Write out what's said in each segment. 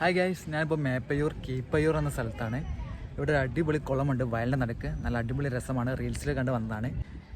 Hi guys ഞാനിപ്പോൾ മേപ്പയൂർ കീപ്പയൂർ എന്ന സ്ഥലത്താണ്. ഇവിടെ ഒരു അടിപൊളി കുളമുണ്ട് വയലിന്റെ നടക്ക്. നല്ല അടിപൊളി രസമാണ്. റീൽസിൽ കണ്ട് വന്നതാണ്.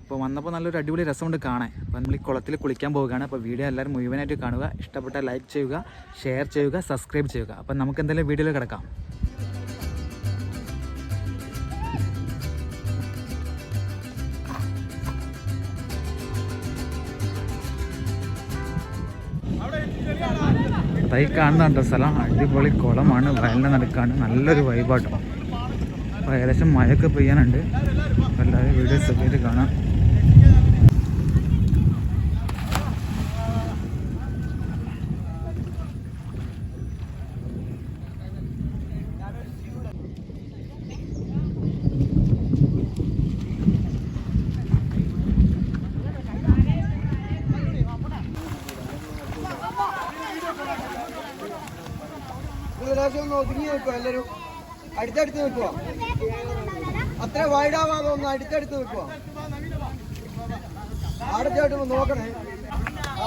ഇപ്പോൾ വന്നപ്പോൾ നല്ലൊരു അടിപൊളി രസമുണ്ട് കാണാൻ. അപ്പോൾ നമ്മൾ ഈ കുളത്തിൽ കുളിക്കാൻ പോവുകയാണ്. അപ്പോൾ വീഡിയോ എല്ലാവരും മുഴുവനായിട്ട് കാണുക. ഇഷ്ടപ്പെട്ട ലൈക്ക് ചെയ്യുക ഷെയർ ചെയ്യുക സബ്സ്ക്രൈബ് ചെയ്യുക. അപ്പോൾ നമുക്ക് എന്തെങ്കിലും വീഡിയോയിൽ കിടക്കാം. തൈ കാണുന്നുണ്ട് സ്ഥലം അടിപൊളി കുളമാണ്. വയലിന്റെ നടക്കാണ്. നല്ലൊരു വൈബാട്ടോ അപ്പോൾ ഏകദേശം മഴയൊക്കെ പെയ്യാനുണ്ട്. എല്ലാവരും വീഡിയോസ് ഒക്കെ കാണാം. ഒന്ന് ഒതുങ്ങി നിൽക്കുക എല്ലാവരും. അടുത്തടുത്ത് നിൽക്കുക അത്ര വൈഡാവാതെ ഒന്ന് അടുത്തടുത്ത് നിൽക്കുക അടുത്തായിട്ട് നോക്കണേ. ആ.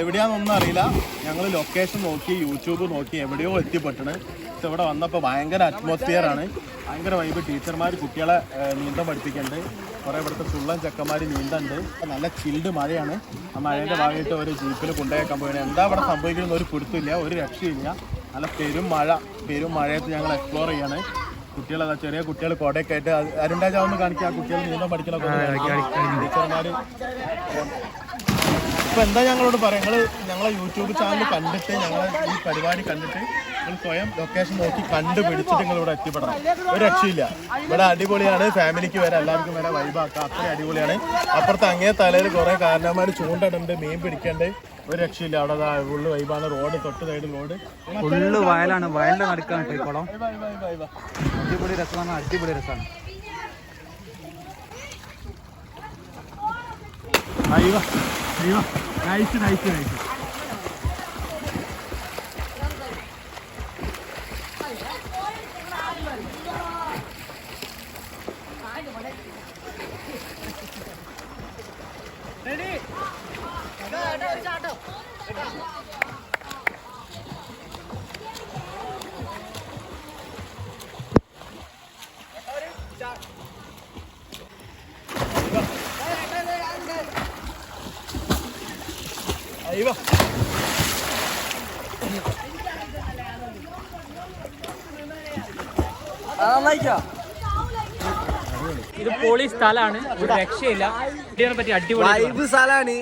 എവിടെയാണെന്നൊന്നും അറിയില്ല. ഞങ്ങൾ ലൊക്കേഷൻ നോക്കി യൂട്യൂബ് നോക്കി എവിടെയോ എത്തിപ്പെട്ടണ്. പക്ഷെ ഇവിടെ വന്നപ്പോൾ ഭയങ്കര അറ്റ്മോസ്ഫിയർ ആണ്. ഭയങ്കര വൈബ് ടീച്ചർമാർ കുട്ടികളെ നീന്തം പഠിപ്പിക്കുന്നുണ്ട് കുറേ ഇവിടുത്തെ ചുള്ളൻ ചെക്കന്മാർ നീന്തുണ്ട്. നല്ല ചിൽഡ് മഴയാണ്. ആ മഴയുടെ ഭാഗമായിട്ട് ഒരു ജീപ്പിൽ കൊണ്ടുപോയേക്കാൻ പോയത് എന്താ ഇവിടെ സംഭവിക്കുന്നത് ഒരു പിടുത്തില്ല ഒരു രക്ഷയില്ല നല്ല പെരും മഴ. പെരും മഴയത്ത് ഞങ്ങൾ എക്സ്പ്ലോർ ചെയ്യാണ്. കുട്ടികളെ ചെറിയ കുട്ടികൾ കോടയൊക്കെ ആയിട്ട് അരുണ്ടാജാവെന്ന് കാണിക്കുക ആ കുട്ടികൾ നീന്തം പഠിക്കണ ടീച്ചർമാർ ഇപ്പൊ എന്താ ഞങ്ങളോട് പറയാം? ഞങ്ങൾ ഞങ്ങളെ യൂട്യൂബ് ചാനൽ കണ്ടിട്ട് ഞങ്ങൾ ഈ പരിപാടി കണ്ടിട്ട് നിങ്ങൾ സ്വയം ലൊക്കേഷൻ നോക്കി കണ്ടുപിടിച്ചിട്ട് നിങ്ങൾ ഇവിടെ എത്തിപ്പെടണം. ഒരു രക്ഷയില്ല. ഇവിടെ അടിപൊളിയാണ്. ഫാമിലിക്ക് വരെ എല്ലാവർക്കും വരെ വൈബാക്കാം അത്ര അടിപൊളിയാണ്. അപ്പുറത്ത് അങ്ങേ തലയിൽ കുറേ കാരണന്മാർ ചൂണ്ടിടുന്നുണ്ട് മീൻ പിടിക്കണ്ട്. ഒരു രക്ഷയില്ല. അവിടെ ദാ ഫുള്ള് വൈബാണ് റോഡ് തൊട്ട് സൈഡ് റോഡ് ഫുള്ള് വയലാണ്. വയലിന്റെ നടക്കാണ് കേട്ടോ അടിപൊളി രസമാണ്. അടിപൊളി രസമാണ്. അടിപൊളി രസമാണ് നൈസ് നൈസ് നൈസ് അയ്യോ ഇത് പോളി സ്ഥലമാണ് ഒരു രക്ഷയില്ല. ഇതിനെ പറ്റി അടിപൊളി സ്ഥലമാണ് സ്ഥലാണ്.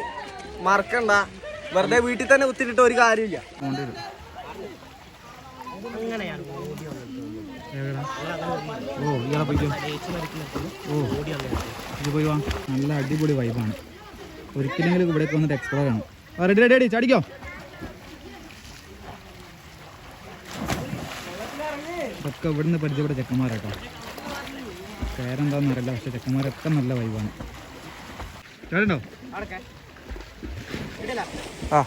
മറക്കണ്ട. വെറുതെ വീട്ടിൽ തന്നെ കുത്തിരിട്ട് ഒരു കാര്യമില്ല. ഓ ഇയാളെ പോയിക്കോ ഓ ഇത് പോയി വാ. നല്ല അടിപൊളി വൈബാണ്. ഒരിക്കലെങ്കിലും ഇവിടേക്ക് വന്നിട്ട് എക്സ്പ്ലോർ ചെയ്യണം. റെഡി റെഡി റെഡി ചാടിക്കോ. ഒക്കെ ഇവിടുന്ന് പരിചയപ്പെട്ട ചെക്കന്മാരാട്ടോ. പേരെന്താന്ന് അറിയില്ല പക്ഷെ ചെക്കന്മാരൊക്കെ നല്ല വൈബാണ് ചാടുണ്ടോ? ആ.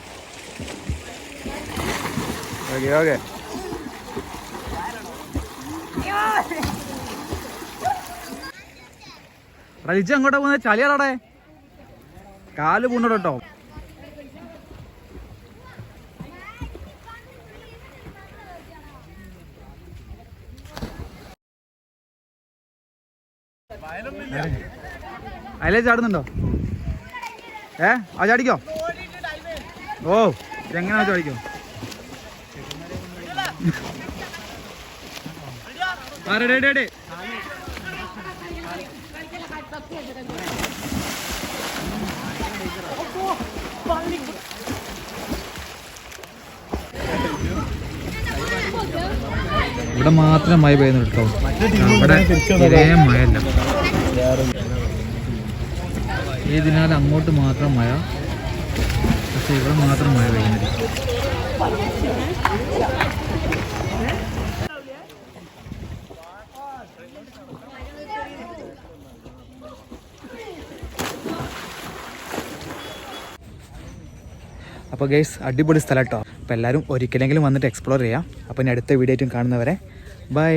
ഓക്കെ ഓക്കെ റജിച്ച് അങ്ങോട്ട് പോകുന്നത് ചളിയാടേ കാൽ പൂണ്ടോ അതിലേ ചാടുന്നുണ്ടോ? ഏ? ആ ചാടിക്കോ? ഓ എങ്ങനെയാ ചാടിക്കോ? ഇവിടെ മാത്രം മഴ പെയ്യുന്നുണ്ട് കേട്ടോ. ഇവിടെ ഇതേ മഴയല്ല. ഇതിനാൽ അങ്ങോട്ട് മാത്രം മഴ. പക്ഷേ ഇവിടെ മാത്രം മഴ പെയ്യുന്നില്ല. അപ്പോൾ ഗൈസ് അടിപൊളി സ്ഥലം കേട്ടോ അപ്പോൾ എല്ലാവരും ഒരിക്കലെങ്കിലും വന്നിട്ട് എക്സ്പ്ലോർ ചെയ്യാം. അപ്പോൾ ഇനി അടുത്ത വീഡിയോ ആയിട്ടും കാണുന്നവരെ ബൈ